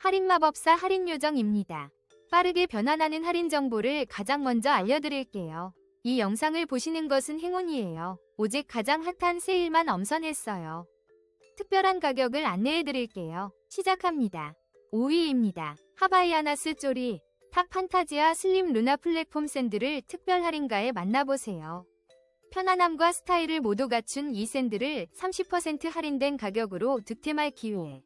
할인 마법사 할인 요정입니다. 빠르게 변환하는 할인 정보를 가장 먼저 알려드릴게요. 이 영상을 보시는 것은 행운이에요. 오직 가장 핫한 세일만 엄선했어요. 특별한 가격을 안내해드릴게요. 시작합니다. 5위입니다. 하바이아나스 쪼리 탑 판타지아 슬림 루나 플랫폼 샌들을 특별 할인가에 만나보세요. 편안함과 스타일을 모두 갖춘 이 샌들을 30% 할인된 가격으로 득템할 기회.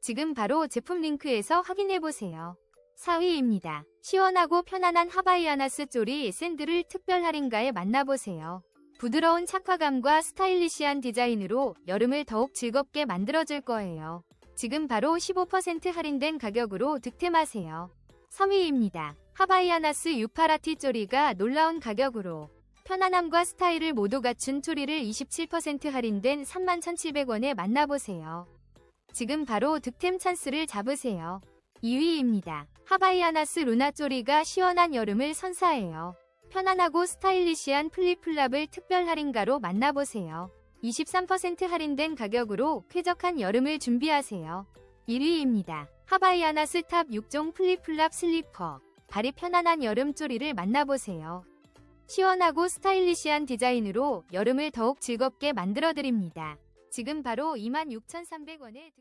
지금 바로 제품 링크에서 확인해보세요. 4위입니다. 시원하고 편안한 하바이아나스 쪼리 샌들을 특별 할인가에 만나보세요. 부드러운 착화감과 스타일리시한 디자인으로 여름을 더욱 즐겁게 만들어줄 거예요. 지금 바로 15% 할인된 가격으로 득템하세요. 3위입니다. 하바이아나스 유파라티 쪼리가 놀라운 가격으로 편안함과 스타일을 모두 갖춘 쪼리를 27% 할인된 31,700원에 만나보세요. 지금 바로 득템 찬스를 잡으세요. 2위입니다. 하바이아나스 루나 쪼리가 시원한 여름을 선사해요. 편안하고 스타일리시한 플립플랍을 특별 할인가로 만나보세요. 23% 할인된 가격으로 쾌적한 여름을 준비하세요. 1위입니다. 하바이아나 스 탑 6종 플립플랍 슬리퍼. 발이 편안한 여름 쪼리를 만나보세요. 시원하고 스타일리시한 디자인으로 여름을 더욱 즐겁게 만들어드립니다. 지금 바로 26,300원에